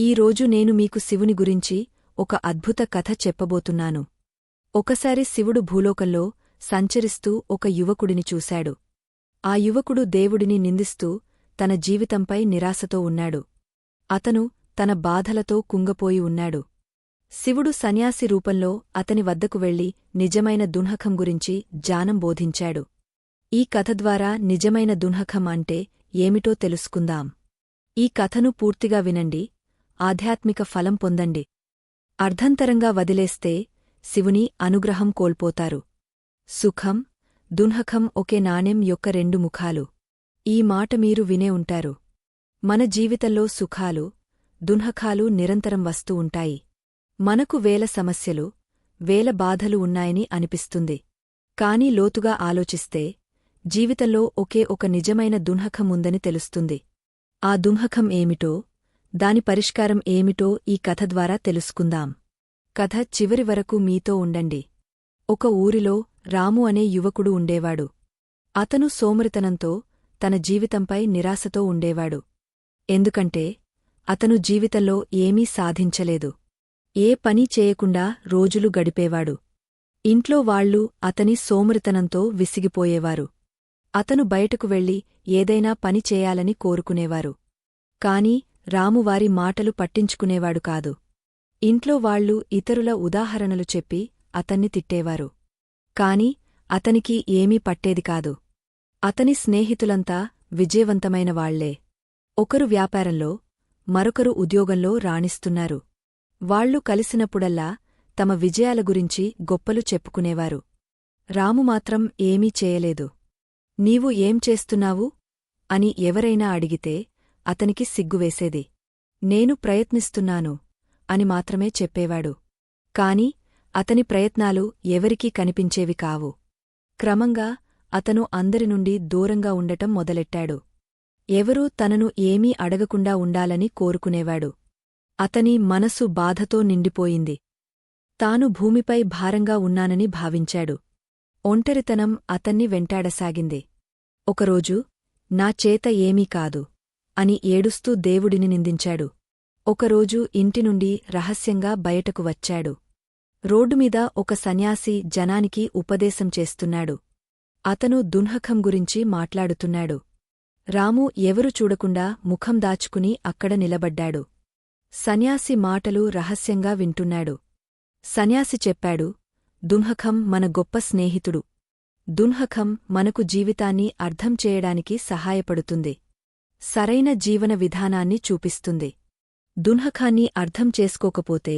ఈ రోజు నేను మీకు శివుని గురించి ఒక అద్భుత కథ చెప్పబోతున్నాను. ఒకసారి శివుడు భూలోకంలో సంచరిస్తూ ఒక యువకుడిని చూశాడు. ఆ యువకుడు దేవుడిని నిందిస్తూ తన జీవితంపై నిరాశతో ఉన్నాడు. అతను తన బాధలతో కుంగపోయి ఉన్నాడు. శివుడు సన్యాసి రూపంలో అతని వద్దకు వెళ్ళి నిజమైన దున్హకం గురించి జానం బోధించాడు. ఈ కథ ద్వారా నిజమైన దున్హకం అంటే ఏమిటో తెలుసుకుందాం. ఈ కథను పూర్తిగా వినండి. ఆధ్యాత్మిక ఫలం పొందండి. అర్ధంతరంగా వదిలేస్తే శివుని అనుగ్రహం కోల్పోతారు. సుఖం దున్హకం ఒకే నాణెం యొక్క రెండు ముఖాలు. ఈ మాట మీరు వినే ఉంటారు. మన జీవితంలో సుఖాలు దున్హకాలు నిరంతరం వస్తూ ఉంటాయి. మనకు వేల సమస్యలు వేల బాధలు ఉన్నాయని అనిపిస్తుంది. కాని లోతుగా ఆలోచిస్తే జీవితంలో ఒకే ఒక నిజమైన దున్హఖం ఉందని తెలుస్తుంది. ఆ దున్హకం ఏమిటో దాని పరిష్కారం ఏమిటో ఈ కథ ద్వారా తెలుసుకుందాం. కథ చివరి వరకు మీతో ఉండండి. ఒక ఊరిలో రాము అనే యువకుడు ఉండేవాడు. అతను సోమరితనంతో తన జీవితంపై నిరాశతో ఉండేవాడు. ఎందుకంటే అతను జీవితంలో ఏమీ సాధించలేదు. ఏ పని చేయకుండా రోజులు గడిపేవాడు. ఇంట్లో వాళ్ళు అతని సోమరితనంతో విసిగిపోయేవారు. అతను బయటకు వెళ్ళి ఏదైనా పని చేయాలని కోరుకునేవారు. కాని రామువారి మాటలు పట్టించుకునేవాడు కాదు. ఇంట్లో వాళ్ళు ఇతరుల ఉదాహరణలు చెప్పి అతన్ని తిట్టేవారు. కాని అతనికి ఏమీ పట్టేది కాదు. అతని స్నేహితులంతా విజయవంతమైన వాళ్ళే. ఒకరు వ్యాపారంలో మరొకరు ఉద్యోగంలో రాణిస్తున్నారు. వాళ్ళు కలిసినప్పుడల్లా తమ విజయాల గురించి గొప్పలు చెప్పుకునేవారు. రాము మాత్రం ఏమీ చేయలేదు. నీవు ఏం చేస్తున్నావు? అని ఎవరైనా అడిగితే అతనికి సిగ్గువేసేది. నేను ప్రయత్నిస్తున్నాను అని మాత్రమే చెప్పేవాడు. కాని అతని ప్రయత్నాలు ఎవరికీ కనిపించేవి కావు. క్రమంగా అతను అందరి నుండి దూరంగా ఉండటం మొదలెట్టాడు. ఎవరూ తనను ఏమీ అడగకుండా ఉండాలని కోరుకునేవాడు. అతని మనసు బాధతో నిండిపోయింది. తాను భూమిపై భారంగా ఉన్నానని భావించాడు. ఒంటరితనం అతన్ని వెంటాడసాగింది. ఒకరోజు నా చేత ఏమీ కాదు. అని ఏడుస్తూ దేవుడిని నిందించాడు. ఒకరోజు ఇంటి నుండి రహస్యంగా బయటకు వచ్చాడు. రోడ్డుమీద ఒక సన్యాసి జనానికి ఉపదేశం చేస్తున్నాడు. అతను దున్హకం గురించి మాట్లాడుతున్నాడు. రాము ఎవరు చూడకుండా ముఖం దాచుకుని అక్కడ నిలబడ్డాడు. సన్యాసి మాటలు రహస్యంగా వింటున్నాడు. సన్యాసి చెప్పాడు దున్హకం మన గొప్ప స్నేహితుడు. దున్హకం మనకు జీవితాన్ని అర్థం చేయడానికి సహాయపడుతుంది. సరైన జీవన విధానాన్ని చూపిస్తుంది. దున్హఖాన్ని అర్థం చేసుకోకపోతే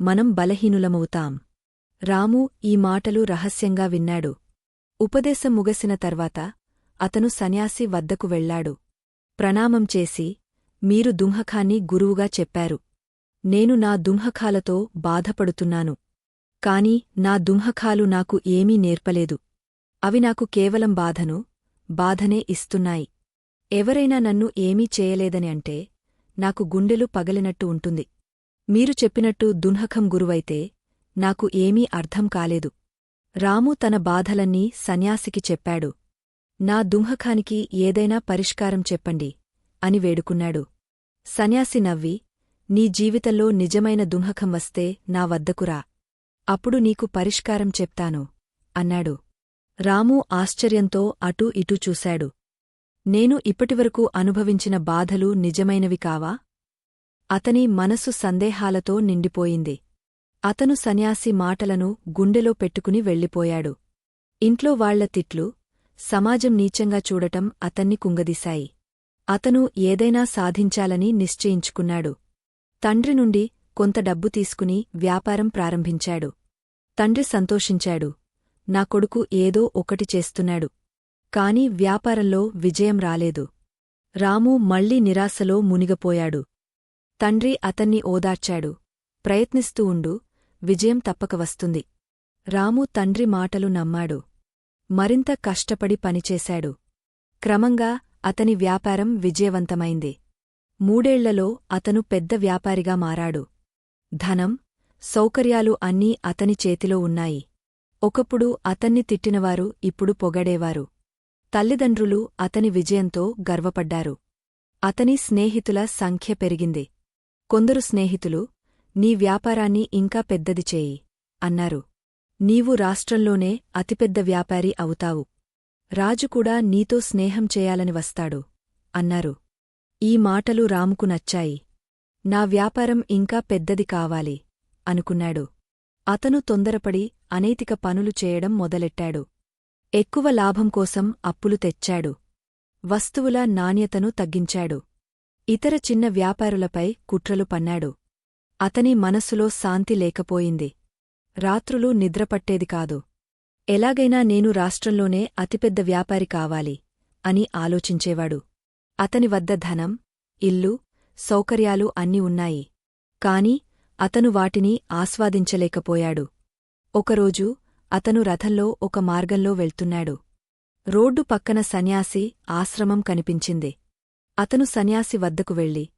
మనం బలహీనులమవుతాం. రాము ఈ మాటలు రహస్యంగా విన్నాడు. ఉపదేశం ముగసిన తర్వాత అతను సన్యాసి వద్దకు వెళ్ళాడు ప్రణామం చేసి మీరు దుంహఖాన్ని గురువుగా చెప్పారు. నేను నా దుంహఖాలతో బాధపడుతున్నాను. కాని నా దుంహఖాలు నాకు ఏమీ నేర్పలేదు. అవి నాకు కేవలం బాధను బాధనే ఇస్తున్నాయి. ఎవరైనా నన్ను ఏమీ చేయలేదని అంటే నాకు గుండెలు పగలినట్టు ఉంటుంది. మీరు చెప్పినట్టు దున్హకం గురువైతే నాకు ఏమీ అర్థం కాలేదు. రాము తన బాధలన్నీ సన్యాసికి చెప్పాడు. నా దుంహకానికి ఏదైనా పరిష్కారం చెప్పండి అని వేడుకున్నాడు. సన్యాసి నవ్వి నీ జీవితంలో నిజమైన దుంహకం వస్తే నా వద్దకురా అప్పుడు నీకు పరిష్కారం చెప్తాను అన్నాడు. రాము ఆశ్చర్యంతో అటూ ఇటూ చూశాడు. నేను ఇప్పటివరకు అనుభవించిన బాధలు నిజమైనవి కావా? అతని మనసు సందేహాలతో నిండిపోయింది. అతను సన్యాసి మాటలను గుండెలో పెట్టుకుని వెళ్ళిపోయాడు. ఇంట్లో వాళ్ళ తిట్లు సమాజం నీచంగా చూడటం అతన్ని కుంగదీశాయి. అతను ఏదైనా సాధించాలని నిశ్చయించుకున్నాడు. తండ్రి నుండి కొంత డబ్బు తీసుకుని వ్యాపారం ప్రారంభించాడు. తండ్రి సంతోషించాడు. నా కొడుకు ఏదో ఒకటి చేస్తున్నాడు. కాని వ్యాపారంలో విజయం రాలేదు. రాము మళ్ళీ నిరాశలో మునిగపోయాడు. తండ్రి అతన్ని ఓదార్చాడు. ప్రయత్నిస్తూ ఉండు విజయం తప్పక వస్తుంది. రాము తండ్రి మాటలు నమ్మాడు. మరింత కష్టపడి పనిచేశాడు. క్రమంగా అతని వ్యాపారం విజయవంతమైంది. మూడేళ్ళలో అతను పెద్ద వ్యాపారిగా మారాడు. ధనం సౌకర్యాలు అన్నీ అతని చేతిలో ఉన్నాయి. ఒకప్పుడు అతన్ని తిట్టినవారు ఇప్పుడు పొగడేవారు. తల్లిదండ్రులు అతని విజయంతో గర్వపడ్డారు. అతని స్నేహితుల సంఖ్య పెరిగింది. కొందరు స్నేహితులు నీ వ్యాపారాన్ని ఇంకా పెద్దది చేయి అన్నారు. నీవు రాష్ట్రంలోనే అతిపెద్ద వ్యాపారి అవుతావు. రాజు కూడా నీతో స్నేహం చేయాలని వస్తాడు అన్నారు. ఈ మాటలు రాముకు నచ్చాయి. నా వ్యాపారం ఇంకా పెద్దది కావాలి అనుకున్నాడు. అతను తొందరపడి అనైతిక పనులు చేయడం మొదలెట్టాడు. ఎక్కువ లాభం కోసం అప్పులు తెచ్చాడు. వస్తువుల నాణ్యతను తగ్గించాడు. ఇతర చిన్న వ్యాపారులపై కుట్రలు పన్నాడు. అతని మనసులో శాంతి లేకపోయింది. రాత్రులు నిద్రపట్టేది కాదు. ఎలాగైనా నేను రాష్ట్రంలోనే అతిపెద్ద వ్యాపారి కావాలి అని ఆలోచించేవాడు. అతని వద్ద ధనం ఇల్లు సౌకర్యాలు అన్ని ఉన్నాయి. కాని అతను వాటిని ఆస్వాదించలేకపోయాడు. ఒకరోజు అతను రథంలో ఒక మార్గంలో వెళ్తున్నాడు. రోడ్డు పక్కన సన్యాసి ఆశ్రమం కనిపించింది. అతను సన్యాసి వద్దకు వెళ్ళి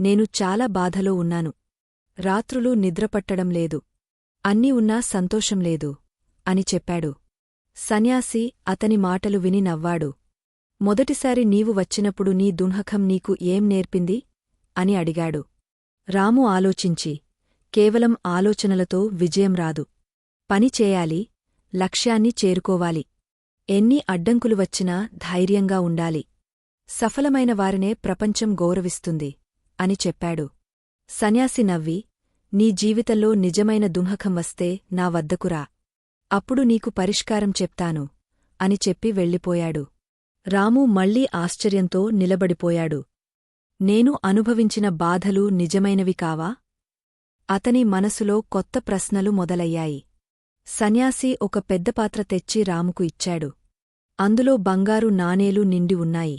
నేను చాలా బాధలో ఉన్నాను. రాత్రులు నిద్రపట్టడం లేదు. అన్నీ ఉన్నా సంతోషం లేదు అని చెప్పాడు. సన్యాసి అతని మాటలు విని నవ్వాడు. మొదటిసారి నీవు వచ్చినప్పుడు నీ దున్హకం నీకు ఏం నేర్పింది? అని అడిగాడు. రాము ఆలోచించి కేవలం ఆలోచనలతో విజయం రాదు. పని చేయాలి లక్ష్యాన్ని చేరుకోవాలి. ఎన్ని అడ్డంకులు వచ్చినా ధైర్యంగా ఉండాలి. సఫలమైన వారినే ప్రపంచం గౌరవిస్తుంది అని చెప్పాడు. సన్యాసి నవ్వి నీ జీవితంలో నిజమైన దుంహకం వస్తే నా వద్దకురా అప్పుడు నీకు పరిష్కారం చెప్తాను అని చెప్పి వెళ్ళిపోయాడు. రాము మళ్ళీ ఆశ్చర్యంతో నిలబడిపోయాడు. నేను అనుభవించిన బాధలు నిజమైనవి కావా? అతని మనసులో కొత్త ప్రశ్నలు మొదలయ్యాయి. సన్యాసి ఒక పెద్ద పాత్ర తెచ్చి రాముకు ఇచ్చాడు. అందులో బంగారు నాణేలు నిండి ఉన్నాయి.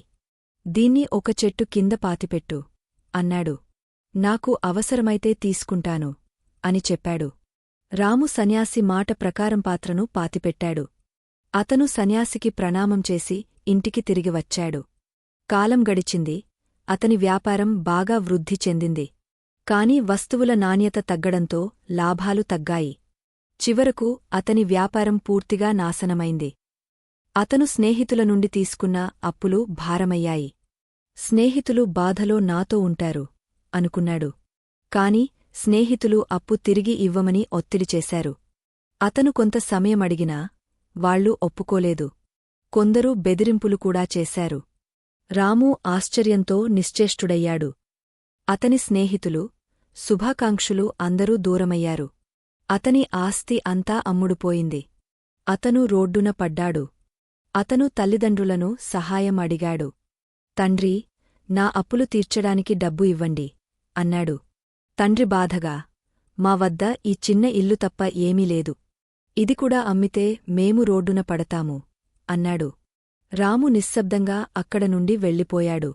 దీన్ని ఒక చెట్టు కింద పాతిపెట్టు అన్నాడు. నాకు అవసరమైతే తీసుకుంటాను అని చెప్పాడు. రాము సన్యాసి మాట ప్రకారం పాత్రను పాతిపెట్టాడు. అతను సన్యాసికి ప్రణామం చేసి ఇంటికి తిరిగి వచ్చాడు. కాలం గడిచింది అతని వ్యాపారం బాగా వృద్ధి చెందింది. కాని వస్తువుల నాణ్యత తగ్గడంతో లాభాలు తగ్గాయి. చివరకు అతని వ్యాపారం పూర్తిగా నాశనమైంది. అతను స్నేహితుల నుండి తీసుకున్న అప్పులు భారమయ్యాయి. స్నేహితులు బాధలో నాతో ఉంటారు అనుకున్నాడు. కాని స్నేహితులు అప్పు తిరిగి ఇవ్వమని ఒత్తిడి చేశారు. అతను కొంత సమయమడిగినా వాళ్ళు ఒప్పుకోలేదు. కొందరు బెదిరింపులు కూడా చేశారు. రాము ఆశ్చర్యంతో నిశ్చేష్టుడయ్యాడు. అతని స్నేహితులు శుభాకాంక్షులు అందరూ దూరమయ్యారు. అతని ఆస్తి అంతా అమ్ముడుపోయింది. అతను రోడ్డున పడ్డాడు. అతను తల్లిదండ్రులను సహాయం అడిగాడు. తండ్రి నా అప్పులు తీర్చడానికి డబ్బు ఇవ్వండి అన్నాడు. తండ్రి బాధగా మా వద్ద ఈ చిన్న ఇల్లు తప్ప ఏమీ లేదు. ఇది కూడా అమ్మితే మేము రోడ్డున పడతాము అన్నాడు. రాము నిశ్శబ్దంగా అక్కడ నుండి వెళ్ళిపోయాడు.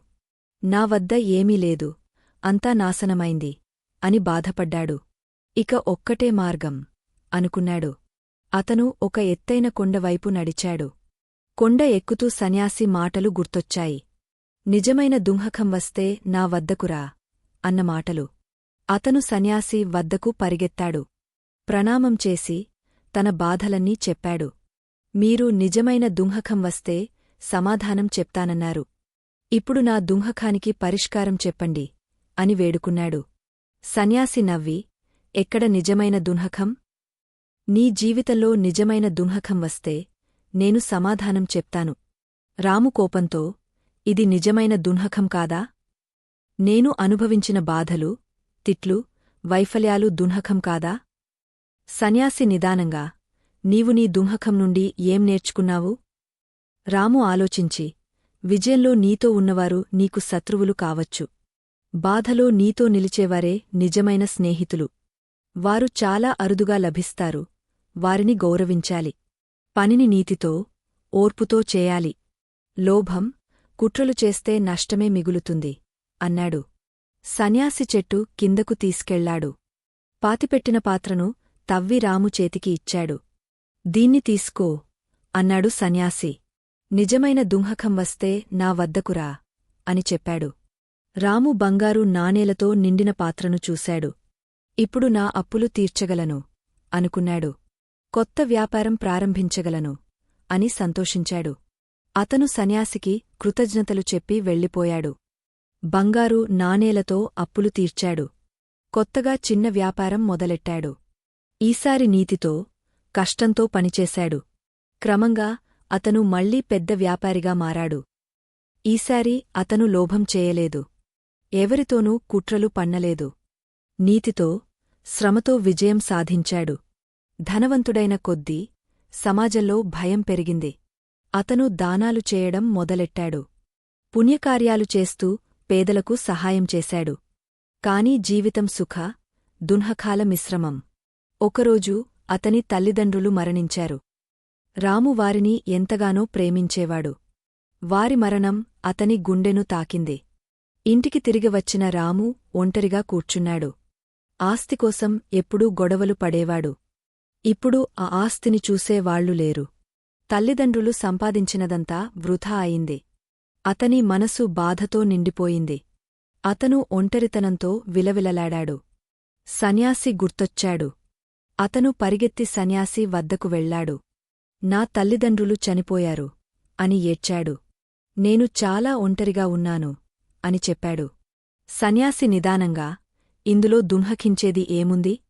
నా వద్ద ఏమీ లేదు అంతా నాశనమైంది అని బాధపడ్డాడు. ఇక ఒక్కటే మార్గం అనుకున్నాడు. అతను ఒక ఎత్తైన కొండవైపు నడిచాడు. కొండ ఎక్కుతూ సన్యాసి మాటలు గుర్తొచ్చాయి. నిజమైన దుంహకం వస్తే నా వద్దకురా అన్న మాటలు. అతను సన్యాసి వద్దకు పరిగెత్తాడు. ప్రణామం చేసి తన బాధలన్నీ చెప్పాడు. మీరు నిజమైన దుంహకం వస్తే సమాధానం చెప్తానన్నారు. ఇప్పుడు నా దుంహకానికి పరిష్కారం చెప్పండి అని వేడుకున్నాడు. సన్యాసి నవ్వి ఎక్కడ నిజమైన దుంహకం నీ జీవితంలో నిజమైన దుంహకం వస్తే నేను సమాధానం చెప్తాను. రాము కోపంతో ఇది నిజమైన దున్హకం కాదా? నేను అనుభవించిన బాధలు తిట్లు వైఫల్యాలు దున్హకం కాదా? సన్యాసి నిదానంగా నీవు నీ దుంహకం నుండి ఏం నేర్చుకున్నావు? రాము ఆలోచించి విజయంలో నీతో ఉన్నవారు నీకు శత్రువులు కావచ్చు. బాధలో నీతో నిలిచేవారే నిజమైన స్నేహితులు. వారు చాలా అరుదుగా లభిస్తారు. వారిని గౌరవించాలి. పనిని నీతితో ఓర్పుతో చేయాలి. లోభం కుట్రలు చేస్తే నష్టమే మిగులుతుంది అన్నాడు. సన్యాసి చెట్టు కిందకు తీసుకెళ్ళాడు. పాతిపెట్టిన పాత్రను తవ్వి రాము చేతికి ఇచ్చాడు. దీన్ని తీసుకో అన్నాడు సన్యాసి. నిజమైన దుంహకం వస్తే నా వద్దకురా అని చెప్పాడు. రాము బంగారు నాణేలతో నిండిన పాత్రను చూశాడు. ఇప్పుడు నా అప్పులు తీర్చగలను అనుకున్నాడు. కొత్త వ్యాపారం ప్రారంభించగలను అని సంతోషించాడు. అతను సన్యాసికి కృతజ్ఞతలు చెప్పి వెళ్ళిపోయాడు. బంగారు నాణేలతో అప్పులు తీర్చాడు. కొత్తగా చిన్న వ్యాపారం మొదలెట్టాడు. ఈసారి నీతితో కష్టంతో పనిచేశాడు. క్రమంగా అతను మళ్ళీ పెద్ద వ్యాపారిగా మారాడు. ఈసారి అతను లోభం చేయలేదు. ఎవరితోనూ కుట్రలు పన్నలేదు. నీతితో శ్రమతో విజయం సాధించాడు. ధనవంతుడైన కొద్దీ సమాజంలో భయం పెరిగింది. అతను దానాలు చేయడం మొదలెట్టాడు. పుణ్యకార్యాలు చేస్తూ పేదలకు సహాయం చేశాడు. కాని జీవితం సుఖ దున్హకాల మిశ్రమం. ఒకరోజు అతని తల్లిదండ్రులు మరణించారు. రాము వారిని ఎంతగానో ప్రేమించేవాడు. వారి మరణం అతని గుండెను తాకింది. ఇంటికి తిరిగి వచ్చిన రాము ఒంటరిగా కూర్చున్నాడు. ఆస్తికోసం ఎప్పుడూ గొడవలు పడేవాడు. ఇప్పుడు ఆ ఆస్తిని చూసేవాళ్ళు లేరు. తల్లిదండ్రులు సంపాదించినదంతా వృథా అయింది. అతని మనసు బాధతో నిండిపోయింది. అతను ఒంటరితనంతో విలవిలలాడాడు. సన్యాసి గుర్తొచ్చాడు. అతను పరిగెత్తి సన్యాసి వద్దకు వెళ్ళాడు నా తల్లిదండ్రులు చనిపోయారు అని ఏడ్చాడు. నేను చాలా ఒంటరిగా ఉన్నాను అని చెప్పాడు. సన్యాసి నిదానంగా ఇందులో దుంహకించేది ఏముంది?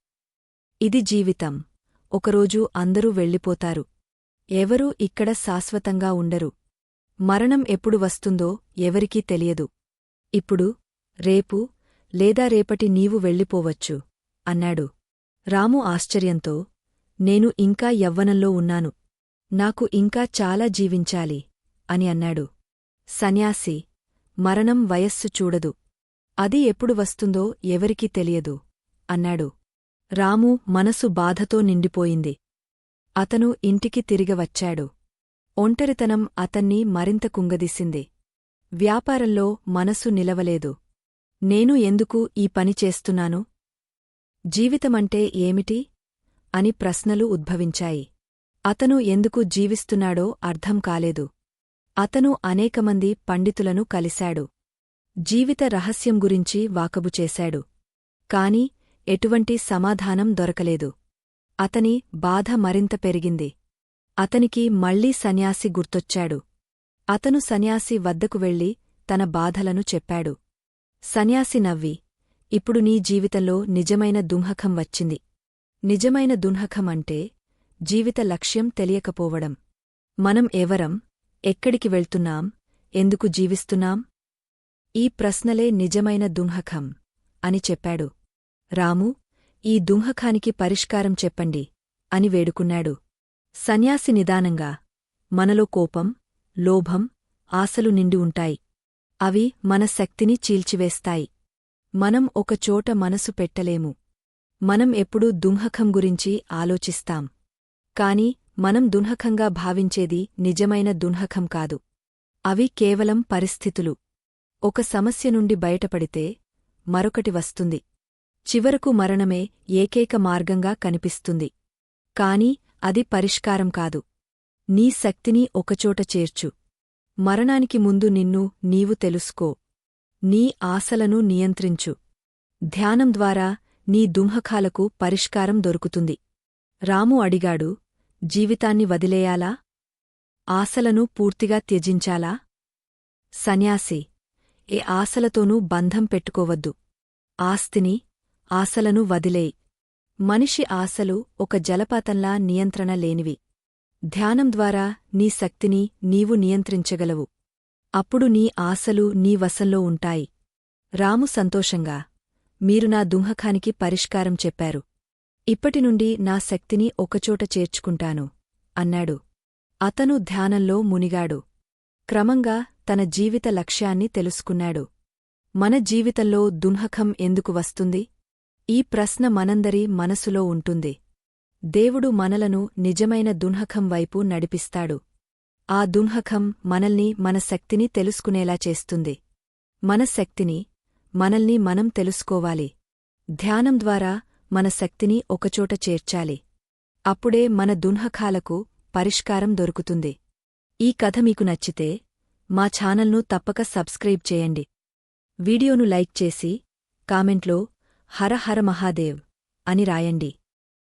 ఇది జీవితం. ఒకరోజు అందరూ వెళ్ళిపోతారు. ఎవరూ ఇక్కడ శాశ్వతంగా ఉండరు. మరణం ఎప్పుడు వస్తుందో ఎవరికీ తెలియదు. ఇప్పుడు రేపు లేదా రేపటి నీవు వెళ్ళిపోవచ్చు అన్నాడు. రాము ఆశ్చర్యంతో నేను ఇంకా యవ్వనంలో ఉన్నాను. నాకు ఇంకా చాలా జీవించాలి అని అన్నాడు. సన్యాసి మరణం వయస్సు చూడదు. అది ఎప్పుడు వస్తుందో ఎవరికీ తెలియదు. అన్నాడు. రాము మనసు బాధతో నిండిపోయింది. అతను ఇంటికి తిరిగవచ్చాడు ఒంటరితనం అతన్ని మరింత కుంగదీసింది. వ్యాపారంలో మనసు నిలవలేదు. నేను ఎందుకు ఈ పని చేస్తున్నాను? జీవితమంటే ఏమిటి? అని ప్రశ్నలు ఉద్భవించాయి. అతను ఎందుకు జీవిస్తున్నాడో అర్థం కాలేదు. అతను అనేకమంది పండితులను కలిశాడు. జీవిత రహస్యం గురించి వాకబు చేశాడు. కాని ఎటువంటి సమాధానం దొరకలేదు. అతని బాధ మరింత పెరిగింది. అతనికి మళ్ళీ సన్యాసి గుర్తొచ్చాడు. అతను సన్యాసి వద్దకు వెళ్ళి తన బాధలను చెప్పాడు. సన్యాసి నవ్వి ఇప్పుడు నీ జీవితంలో నిజమైన దుంహకం వచ్చింది. నిజమైన దుంహకం అంటే జీవిత లక్ష్యం తెలియకపోవడం. మనం ఎవరం ఎక్కడికి వెళ్తున్నాం ఎందుకు జీవిస్తున్నాం ఈ ప్రశ్నలే నిజమైన దుంహకం అని చెప్పాడు. రాము ఈ దుంహకానికి పరిష్కారం చెప్పండి అని వేడుకున్నాడు. సన్యాసి నిదానంగా మనలో కోపం లోభం ఆశలు నిండి ఉంటాయి. అవి మన శక్తిని చీల్చివేస్తాయి. మనం ఒకచోట మనసు పెట్టలేము. మనం ఎప్పుడూ దుంహకం గురించి ఆలోచిస్తాం. కాని మనం దుంహఖంగా భావించేది నిజమైన దుంహఖం కాదు. అవి కేవలం పరిస్థితులు. ఒక సమస్య నుండి బయటపడితే మరొకటి వస్తుంది. చివరకు మరణమే ఏకైక మార్గంగా కనిపిస్తుంది. కాని అది పరిష్కారం కాదు. నీ శక్తిని ఒకచోట చేర్చు. మరణానికి ముందు నిన్ను నీవు తెలుసుకో. నీ ఆశలను నియంత్రించు. ధ్యానం ద్వారా నీ దుంహకాలకు పరిష్కారం దొరుకుతుంది. రాము అడిగాడు జీవితాన్ని వదిలేయాలా? ఆశలను పూర్తిగా త్యజించాలా? సన్యాసి ఏ ఆశలతోనూ బంధం పెట్టుకోవద్దు. ఆస్తిని ఆశలను వదిలేయి. మనిషి ఆశలు ఒక జలపాతంలా నియంత్రణ లేనివి. ధ్యానం ద్వారా నీ శక్తిని నీవు నియంత్రించగలవు. అప్పుడు నీ ఆశలు నీ వశంలో ఉంటాయి. రాము సంతోషంగా మీరు నా దుంహకానికి పరిష్కారం చెప్పారు. ఇప్పటినుండి నా శక్తిని ఒకచోట చేర్చుకుంటాను అన్నాడు. అతను ధ్యానంలో మునిగాడు. క్రమంగా తన జీవిత లక్ష్యాన్ని తెలుసుకున్నాడు. మన జీవితంలో దుంహకం ఎందుకు వస్తుంది? ఈ ప్రశ్న మనందరి మనసులో ఉంటుంది. దేవుడు మనలను నిజమైన దున్హకం వైపు నడిపిస్తాడు. ఆ దున్హకం మనల్ని మన శక్తిని తెలుసుకునేలా చేస్తుంది. మన శక్తిని మనల్ని మనం తెలుసుకోవాలి. ధ్యానం ద్వారా మన శక్తిని ఒకచోట చేర్చాలి. అప్పుడే మన దున్హకాలకు పరిష్కారం దొరుకుతుంది. ఈ కథ మీకు నచ్చితే మా ఛానల్ను తప్పక సబ్స్క్రైబ్ చేయండి. వీడియోను లైక్ చేసి కామెంట్లో హర హర మహాదేవ్ అని రాయండి.